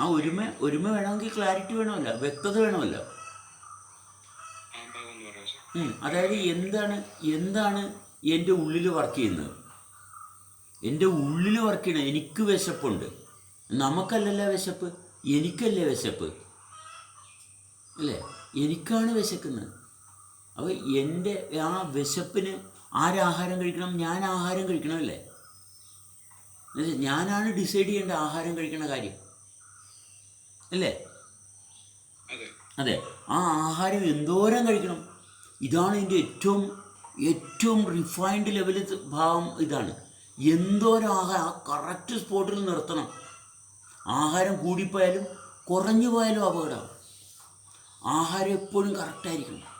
ആ ഒരുമ ഒരുമ വേണമെങ്കിൽ ക്ലാരിറ്റി വേണമല്ലോ. വ്യക്തത വേണമല്ലോ. അതായത് എന്താണ് എന്താണ് എന്റെ ഉള്ളിൽ വർക്ക് ചെയ്യുന്നത്? എന്റെ ഉള്ളിൽ വർക്ക് ചെയ്യണം എനിക്ക് വിശപ്പുണ്ട്. നമുക്കല്ലല്ലോ വിശപ്പ്? എനിക്കല്ലേ വിശപ്പ്? അല്ലേ? എനിക്കാണ് വിശക്കുന്നത്. അപ്പോൾ എന്റെ ആ വിശപ്പിന് ആരാഹാരം കഴിക്കണം? ഞാൻ ആഹാരം കഴിക്കണം അല്ലേ എന്നുവെച്ചാൽ ഞാനാണ് ഡിസൈഡ് ചെയ്യേണ്ട ആഹാരം കഴിക്കുന്ന കാര്യം. അല്ലേ? അതെ. ആ ആഹാരം എന്തോരം കഴിക്കണം. ഇതാണ് ഇതിന്റെ ഏറ്റവും ഏറ്റവും റിഫൈൻഡ് ലെവലിൽ ഭാവം ഇതാണ്. എന്തോരം ആഹാരം ആ കറക്റ്റ് സ്പോട്ടിൽ നിർത്തണം. ആഹാരം കൂടിപ്പോയാലും കുറഞ്ഞു പോയാലും അപകടം. ആഹാരം എപ്പോഴും കറക്റ്റായിരിക്കണം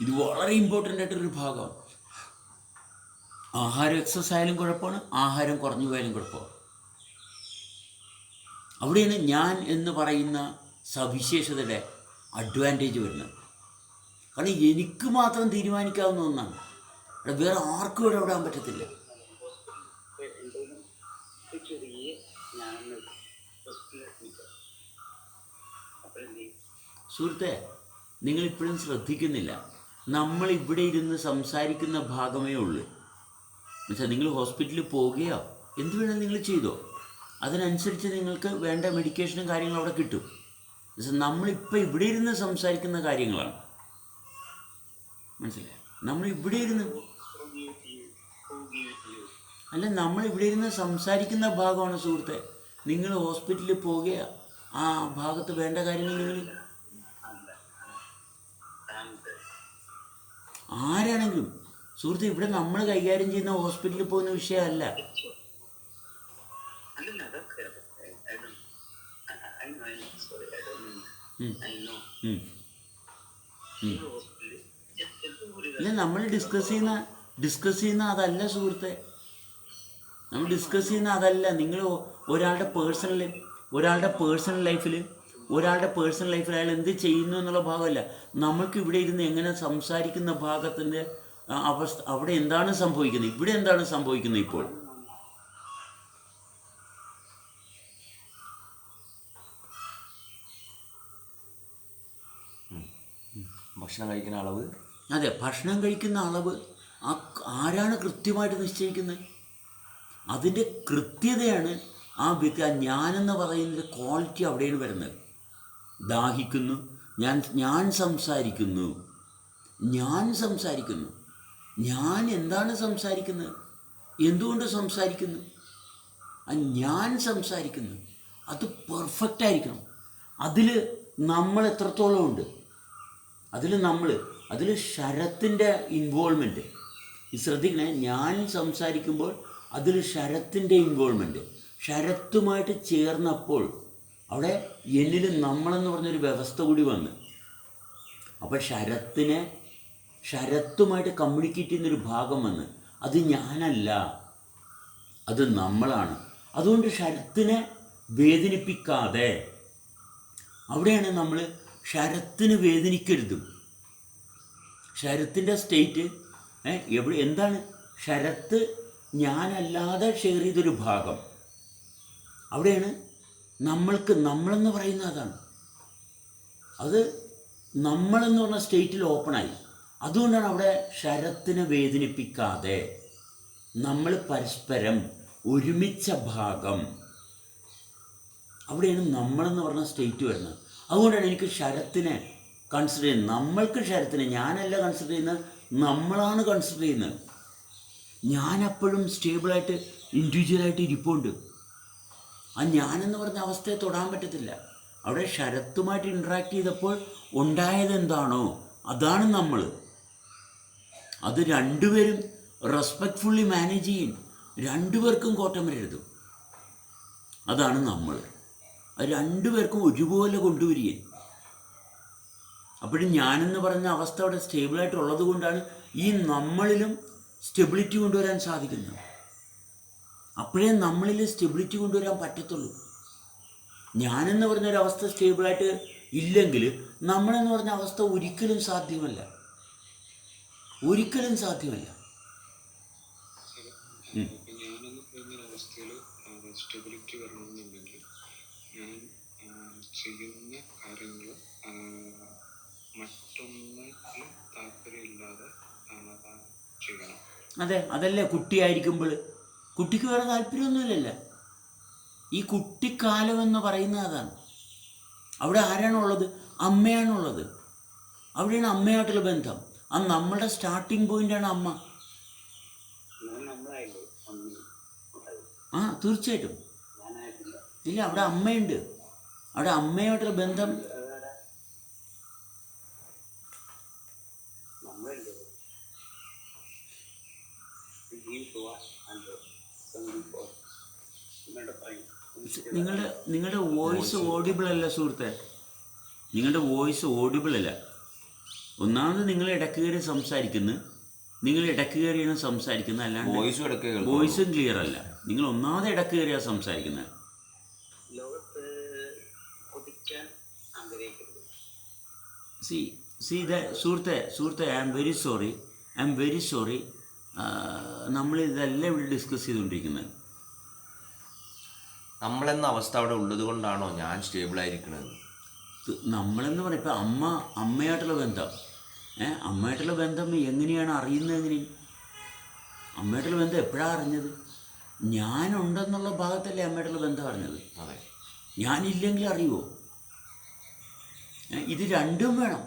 ഇത് വളരെ ഇമ്പോർട്ടന്റ് ആയിട്ടൊരു ഭാഗമാണ് ആഹാരം എക്സസ് ആയാലും കുഴപ്പമാണ് ആഹാരം കുറഞ്ഞു പോയാലും കുഴപ്പമാണ്. അവിടെയാണ് ഞാൻ എന്ന് പറയുന്ന സവിശേഷതയുടെ അഡ്വാന്റേജ് വരുന്നത്. കാരണം എനിക്ക് മാത്രം തീരുമാനിക്കാവുന്ന ഒന്നാണ്. അവിടെ വേറെ ആർക്കും ഇവിടെ വിടാൻ പറ്റത്തില്ല. സുഹൃത്തെ നിങ്ങളിപ്പോഴും ശ്രദ്ധിക്കുന്നില്ല. നമ്മൾ ഇവിടെ ഇരുന്ന് സംസാരിക്കുന്ന ഭാഗമേ ഉള്ളൂ. എന്നുവെച്ചാൽ നിങ്ങൾ ഹോസ്പിറ്റലിൽ പോവുകയോ എന്ത് വേണമെങ്കിലും നിങ്ങൾ ചെയ്തോ. അതിനനുസരിച്ച് നിങ്ങൾക്ക് വേണ്ട മെഡിക്കേഷനും കാര്യങ്ങളും അവിടെ കിട്ടും. എന്നുവെച്ചാൽ നമ്മളിപ്പോൾ ഇവിടെ ഇരുന്ന് സംസാരിക്കുന്ന കാര്യങ്ങളാണ്. മനസ്സിലായോ? നമ്മൾ ഇവിടെ ഇരുന്ന് അല്ല നമ്മൾ ഇവിടെ ഇരുന്ന് സംസാരിക്കുന്ന ഭാഗമാണ് സുഹൃത്തെ. നിങ്ങൾ ഹോസ്പിറ്റലിൽ പോവുക ആ ഭാഗത്ത് വേണ്ട കാര്യങ്ങൾ നിങ്ങൾ ആരാണെങ്കിലും സുഹൃത്തെ ഇവിടെ നമ്മൾ കൈകാര്യം ചെയ്യുന്ന ഹോസ്പിറ്റലിൽ പോകുന്ന വിഷയമല്ല. ഇല്ല നമ്മൾ ഡിസ്കസ് ചെയ്യുന്ന ഡിസ്കസ് ചെയ്യുന്ന അതല്ല സുഹൃത്തെ. നമ്മൾ ഡിസ്കസ് ചെയ്യുന്ന അതല്ല. നിങ്ങൾ ഒരാളുടെ പേഴ്സണൽ ഒരാളുടെ പേഴ്സണൽ ലൈഫിൽ ഒരാളുടെ പേഴ്സണൽ ലൈഫിൽ അയാൾ എന്ത് ചെയ്യുന്നു എന്നുള്ള ഭാഗമല്ല. നമ്മൾക്ക് ഇവിടെ ഇരുന്ന് എങ്ങനെ സംസാരിക്കുന്ന ഭാഗത്തിന്റെ അവസ്ഥ അവിടെ എന്താണ് സംഭവിക്കുന്നത്? ഇവിടെ എന്താണ് സംഭവിക്കുന്നത് ഇപ്പോൾ? ഭക്ഷണം കഴിക്കുന്ന അളവ്? അതെ ഭക്ഷണം കഴിക്കുന്ന അളവ്. ആ ആരാണ് കൃത്യമായിട്ട് നിശ്ചയിക്കുന്നത്? അതിന്റെ കൃത്യതയാണ് ആ വ്യക്തി ആ ഞാനെന്ന് പറയുന്നതിന്റെ ക്വാളിറ്റി അവിടെയാണ് വരുന്നത്. ദാഹിക്കുന്നു ഞാൻ ഞാൻ സംസാരിക്കുന്നു. ഞാൻ സംസാരിക്കുന്നു. ഞാൻ എന്താണ് സംസാരിക്കുന്നത്? എന്തുകൊണ്ട് സംസാരിക്കുന്നു? ഞാൻ സംസാരിക്കുന്നു. അത് പെർഫെക്റ്റ് ആയിരിക്കണം. അതിൽ നമ്മൾ എത്രത്തോളം ഉണ്ട്? അതിൽ നമ്മൾ അതിൽ ശരത്തിന്റെ ഇൻവോൾവ്മെന്റ് ശ്രദ്ധിക്കണേ ഞാൻ സംസാരിക്കുമ്പോൾ അതിൽ ശരത്തിന്റെ ഇൻവോൾവ്മെന്റ് ശരത്തുമായിട്ട് ചേർന്നപ്പോൾ അവിടെ എന്നിൽ നമ്മളെന്ന് പറഞ്ഞൊരു വ്യവസ്ഥ കൂടി വന്ന്. അപ്പോൾ ശരത്തിനെ ശരത്തുമായിട്ട് കമ്മ്യൂണിക്കേറ്റ് ചെയ്യുന്നൊരു ഭാഗം വന്ന് അത് ഞാനല്ല അത് നമ്മളാണ്. അതുകൊണ്ട് ശരത്തിനെ വേദനിപ്പിക്കാതെ അവിടെയാണ് നമ്മൾ ശരത്തിന് വേദനിക്കരുതും. ശരത്തിന്റെ സ്റ്റേറ്റ് എവിടെ എന്താണ്? ശരത്ത് ഞാനല്ലാതെ ഷെയർ ചെയ്തൊരു ഭാഗം. അവിടെയാണ് നമ്മൾക്ക് നമ്മളെന്ന് പറയുന്ന അതാണ്. അത് നമ്മളെന്ന് പറഞ്ഞ സ്റ്റേറ്റിൽ ഓപ്പണായി അതുകൊണ്ടാണ് അവിടെ ശരത്തിനെ വേദനിപ്പിക്കാതെ നമ്മൾ പരസ്പരം ഒരുമിച്ച ഭാഗം. അവിടെയാണ് നമ്മളെന്ന് പറഞ്ഞ സ്റ്റേറ്റ് വരുന്നത്. അതുകൊണ്ടാണ് എനിക്ക് ശരത്തിനെ കൺസിഡർ ചെയ്യുന്നത്. നമ്മൾക്ക് ശരത്തിനെ ഞാനല്ല കൺസിഡർ ചെയ്യുന്നത് നമ്മളാണ് കൺസിഡർ ചെയ്യുന്നത്. ഞാനപ്പോഴും സ്റ്റേബിളായിട്ട് ഇൻഡിവിജ്വലായിട്ട് ഇരിപ്പുണ്ട്. ആ ഞാനെന്ന് പറഞ്ഞ അവസ്ഥയെ തൊടാൻ പറ്റത്തില്ല. അവിടെ ശരത്തുമായിട്ട് ഇൻട്രാക്ട് ചെയ്തപ്പോൾ ഉണ്ടായത് എന്താണോ അതാണ് നമ്മൾ അത് രണ്ടുപേരും റെസ്പെക്റ്റ്ഫുള്ളി മാനേജ് ചെയ്യും. രണ്ടുപേർക്കും കോട്ടം വരരുത് അതാണ് നമ്മൾ. അത് രണ്ടുപേർക്കും ഒരുപോലെ കൊണ്ടുവരികയും. അപ്പോഴും ഞാനെന്ന് പറഞ്ഞ അവസ്ഥ അവിടെ സ്റ്റേബിളായിട്ടുള്ളത് കൊണ്ടാണ് ഈ നമ്മളിലും സ്റ്റെബിലിറ്റി കൊണ്ടുവരാൻ സാധിക്കുന്നത്. അപ്പോഴേ നമ്മളിൽ സ്റ്റെബിലിറ്റി കൊണ്ടുവരാൻ പറ്റത്തുള്ളൂ. ഞാനെന്ന് പറഞ്ഞൊരവസ്ഥ സ്റ്റേബിളായിട്ട് ഇല്ലെങ്കിൽ നമ്മളെന്ന് പറഞ്ഞ അവസ്ഥ ഒരിക്കലും സാധ്യമല്ല. ഒരിക്കലും സാധ്യമല്ല. ഞാനെന്ന് പറയുന്ന സ്റ്റെബിലിറ്റി വരണമെന്നുണ്ടെങ്കിൽ ഞാൻ ചെയ്യുന്ന കാര്യങ്ങൾ മറ്റൊന്നിൽ താല്പര്യമില്ലാതെ ആ, ആ, ചെയ്യണം. അതെ അതല്ലേ കുട്ടിയായിരിക്കുമ്പോൾ കുട്ടിക്ക് വേറെ താല്പര്യമൊന്നുമില്ലല്ലോ? ഈ കുട്ടിക്കാലം എന്ന് പറയുന്നത് അതാണ്. അവിടെ ആരാണുള്ളത്? അമ്മയാണുള്ളത്. അവിടെയാണ് അമ്മയായിട്ടുള്ള ബന്ധം. ആ നമ്മുടെ സ്റ്റാർട്ടിങ് പോയിന്റാണ് അമ്മ. ആ തീർച്ചയായിട്ടും. ഇല്ല അവിടെ അമ്മയുണ്ട്. അവിടെ അമ്മയായിട്ടുള്ള ബന്ധം നിങ്ങളുടെ നിങ്ങളുടെ വോയിസ് ഓഡിബിൾ അല്ല സുഹൃത്തെ. നിങ്ങളുടെ വോയിസ് ഓഡിബിൾ അല്ല. ഒന്നാമത് നിങ്ങൾ ഇടയ്ക്ക് കയറി സംസാരിക്കുന്നു. നിങ്ങൾ ഇടയ്ക്ക് കയറിയാണ് സംസാരിക്കുന്നത് അല്ലാണ്ട് വോയിസും ഇടയ്ക്ക് വോയിസും ക്ലിയർ അല്ല. നിങ്ങൾ ഒന്നാമത് ഇടയ്ക്ക് കയറിയാണ് സംസാരിക്കുന്നത് സി സി ദ സുഹൃത്തെ സുഹൃത്തെ I am very sorry I am very sorry നമ്മൾ ഇതെല്ലാം ഇവിടെ ഡിസ്കസ് ചെയ്തുകൊണ്ടിരിക്കുന്നത് നമ്മളെന്ന അവസ്ഥ അവിടെ ഉള്ളത് കൊണ്ടാണോ ഞാൻ സ്റ്റേബിൾ ആയിരിക്കുന്നത് നമ്മളെന്ന് പറയുമ്പോൾ ഇപ്പം അമ്മ അമ്മയായിട്ടുള്ള ബന്ധം. അമ്മയായിട്ടുള്ള ബന്ധം എങ്ങനെയാണ് അറിയുന്നത് എങ്ങനെ അമ്മയായിട്ടുള്ള ബന്ധം എപ്പോഴാണ് അറിഞ്ഞത്? ഞാനുണ്ടെന്നുള്ള ഭാഗത്തല്ലേ അമ്മയായിട്ടുള്ള ബന്ധം അറിഞ്ഞത്. അതെ. ഞാനില്ലെങ്കിൽ അറിയുമോ ഇത് രണ്ടും വേണം.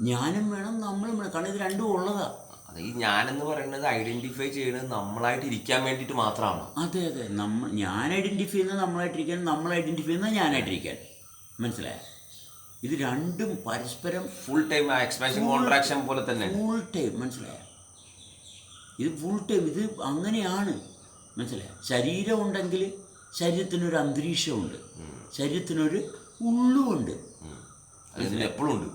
ഞാനും വേണം നമ്മളും വേണം. കാരണം ഇത് രണ്ടും ഉള്ളതാ. അതെ ഈ ഞാനെന്ന് പറയുന്നത് ഐഡന്റിഫൈ ചെയ്യുന്നത് നമ്മളായിട്ട് ഇരിക്കാൻ വേണ്ടിയിട്ട് മാത്രമാണ്. അതെ അതെ. നമ്മൾ ഞാൻ ഐഡന്റിഫൈ ചെയ്യുന്നത് നമ്മളായിട്ടിരിക്കാൻ നമ്മൾ ഐഡന്റിഫൈ ചെയ്യുന്നത് ഞാനായിട്ടിരിക്കാൻ. മനസ്സിലായോ? ഇത് രണ്ടും പരസ്പരം ഫുൾ ടൈം എക്സ്പാൻഷൻ കോൺട്രാക്ഷൻ പോലെ തന്നെ. ഫുൾ ടൈം മനസ്സിലായോ? ഇത് ഫുൾ ടൈം ഇത് അങ്ങനെയാണ്. മനസ്സിലായോ? ശരീരം ഉണ്ടെങ്കിൽ ശരീരത്തിനൊരു അന്തരീക്ഷമുണ്ട്. ശരീരത്തിനൊരു ഉള്ളുമുണ്ട്. എപ്പോഴും ഉണ്ട്.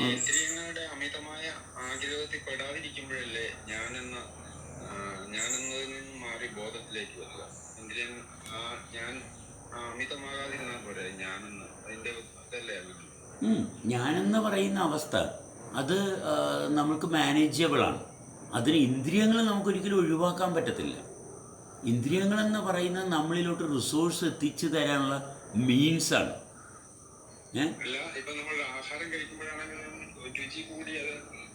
ഇന്ദ്രിയങ്ങളുടെ അമിതമായ ആഗ്രഹത്തിൽ പെടാതിരിക്കുമ്പോഴല്ലേ ഞാനെന്ന ആ, ഞാനെന്നതിൽ നിന്ന് മാറി ബോധത്തിലേക്ക് വരിക. ഞാൻ ഞാനെന്ന് പറയുന്ന അവസ്ഥ. അത് നമുക്ക് മാനേജബിളാണ് അതിന് ഇന്ദ്രിയങ്ങൾ നമുക്കൊരിക്കലും ഒഴിവാക്കാൻ പറ്റത്തില്ല. ഇന്ദ്രിയങ്ങളെന്ന് പറയുന്നത് നമ്മളിലോട്ട് റിസോഴ്സ് എത്തിച്ചു തരാനുള്ള മീൻസാണ് ഏ?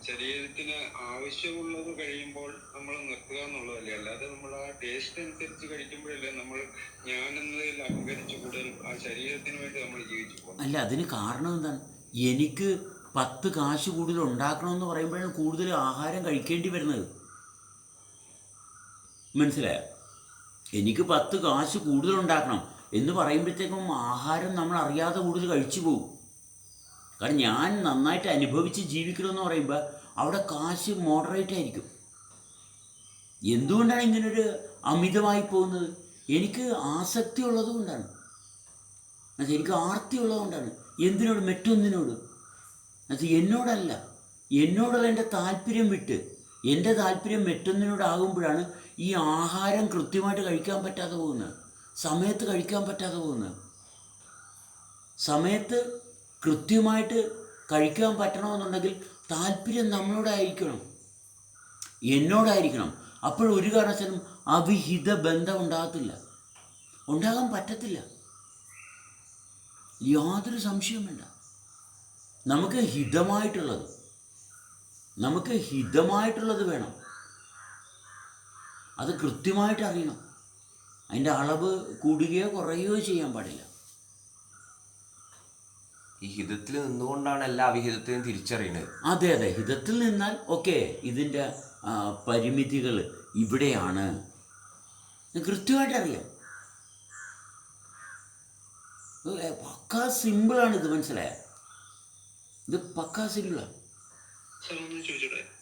ശരീരത്തിന് ആവശ്യമുള്ളത് കഴിയുമ്പോൾ നമ്മൾ നിർത്തുക എന്നുള്ളതല്ലേ? അല്ലാതെ നമ്മൾ ആ ടേസ്റ്റ് അനുസരിച്ച് കഴിക്കുമ്പോഴല്ലേ നമ്മൾ ഞാനെന്നതിൽ അഹങ്കരിച്ച് കൂടുതൽ ആ ശരീരത്തിന് വേണ്ടി നമ്മൾ ജീവിച്ചു പോകും അല്ല അതിന് കാരണം എന്താണ്? എനിക്ക് പത്ത് കാശ് കൂടുതൽ ഉണ്ടാക്കണമെന്ന് പറയുമ്പോഴാണ് കൂടുതൽ ആഹാരം കഴിക്കേണ്ടി വരുന്നത്. മനസ്സിലായോ? എനിക്ക് പത്ത് കാശ് കൂടുതൽ ഉണ്ടാക്കണം എന്ന് പറയുമ്പോഴത്തേക്കും ആഹാരം നമ്മൾ അറിയാതെ കൂടുതൽ കഴിച്ചു പോകും. കാരണം ഞാൻ നന്നായിട്ട് അനുഭവിച്ച് ജീവിക്കണമെന്ന് പറയുമ്പോൾ അവിടെ കാശ് മോഡറേറ്റ് ആയിരിക്കും. എന്തുകൊണ്ടാണ് ഇങ്ങനൊരു അമിതമായി പോകുന്നത്? എനിക്ക് ആസക്തി ഉള്ളത് കൊണ്ടാണ്. അത് എനിക്ക് ആർത്തി ഉള്ളതുകൊണ്ടാണ് എന്തിനോട്? മറ്റൊന്നിനോട്. അത് എന്നോടല്ല. എന്നോടുള്ള എന്റെ താല്പര്യം വിട്ട് എന്റെ താല്പര്യം മറ്റൊന്നിനോടാകുമ്പോഴാണ് ഈ ആഹാരം കൃത്യമായിട്ട് കഴിക്കാൻ പറ്റാതെ പോകുന്നത്. സമയത്ത് കഴിക്കാൻ പറ്റാതെ പോകുന്നത്. സമയത്ത് കൃത്യമായിട്ട് കഴിക്കാൻ പറ്റണമെന്നുണ്ടെങ്കിൽ താല്പര്യം നമ്മളോടായിരിക്കണം. എന്നോടായിരിക്കണം. അപ്പോൾ ഒരു കാരണവശാലും അവിഹിത ബന്ധം ഉണ്ടാകത്തില്ല. ഉണ്ടാകാൻ പറ്റത്തില്ല. യാതൊരു സംശയവും വേണ്ട. നമുക്ക് ഹിതമായിട്ടുള്ളത് നമുക്ക് ഹിതമായിട്ടുള്ളത് വേണം. അത് കൃത്യമായിട്ട് അറിയണം. അതിന്റെ അളവ് കൂടുകയോ കുറയുകയോ ചെയ്യാൻ പാടില്ല. ഈ ഹിതത്തിൽ നിന്നുകൊണ്ടാണ് എല്ലാ അവിഹിതത്തെയും തിരിച്ചറിയുന്നത്. അതെ അതെ. ഹിതത്തിൽ നിന്നാൽ ഓക്കെ ഇതിന്റെ പരിമിതികൾ ഇവിടെയാണ്. കൃത്യമായിട്ട് അറിയാം. പക്കാ സിമ്പിളാണ് ഇത് മനസ്സിലായ? ഇത് പക്കാ സിമ്പിളാണ്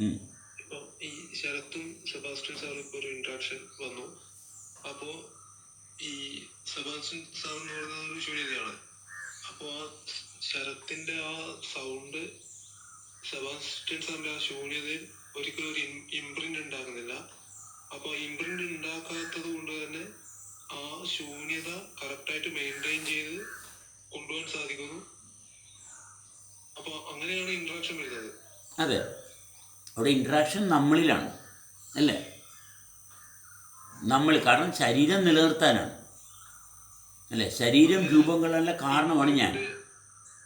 ഉം. ഈ ശരത്തും സെബാസ്റ്റ്യൻ സാറും ഇപ്പോൾ ഒരു ഇന്ററാക്ഷൻ വന്നു. അപ്പോൾ ഈ സെബാസ്റ്റ്യൻ സാർ എന്ന് പറയുന്നത് ഒരു ശൂന്യതയാണ് അപ്പോൾ ആ ശരത്തിന്റെ ആ സൗണ്ട് സെബാസ്റ്റ്യൻ സാറിന്റെ ആ ശൂന്യതയിൽ ഒരിക്കലും ഒരു ഇംപ്രിന്റ് ഉണ്ടാകുന്നില്ല അപ്പൊ ഇംപ്രിന്റ് ഉണ്ടാക്കാത്തത് കൊണ്ട് തന്നെ ആ ശൂന്യത കറക്റ്റായിട്ട് മെയിന്റെയിൻ ചെയ്ത് കൊണ്ടുപോകാൻ സാധിക്കുന്നു. അപ്പൊ അങ്ങനെയാണ് ഇന്ററാക്ഷൻ വരുന്നത്. അതെ അവിടെ ഇൻട്രാക്ഷൻ നമ്മളിലാണ് അല്ലേ? നമ്മൾ കാരണം ശരീരം നിലനിർത്താനാണ്. അല്ലേ? ശരീരം രൂപങ്ങളല്ല കാരണമാണ് ഞാൻ.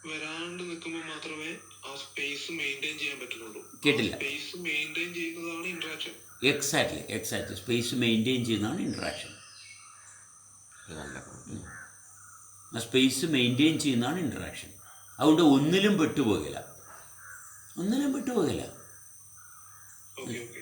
വരാണ്ട് നിൽക്കുമ്പോൾ മാത്രമേ ആ സ്പേസ് മെയിന്റെയിൻ ചെയ്യാൻ പറ്റുന്നുള്ളൂ. കേട്ടില്ല. സ്പേസ് മെയിന്റെയിൻ ചെയ്യുന്നതാണ് interaction exactly exactly space maintain ചെയ്യുന്നതാണ് ഇൻട്രാക്ഷൻ നല്ല ആ സ്പേസ് മെയിന്റെയിൻ ചെയ്യുന്നതാണ് ഇൻട്രാക്ഷൻ അതുകൊണ്ട് ഒന്നിലും പെട്ടുപോകില്ല. ഒന്നിലും പെട്ടുപോകില്ല. Okay okay.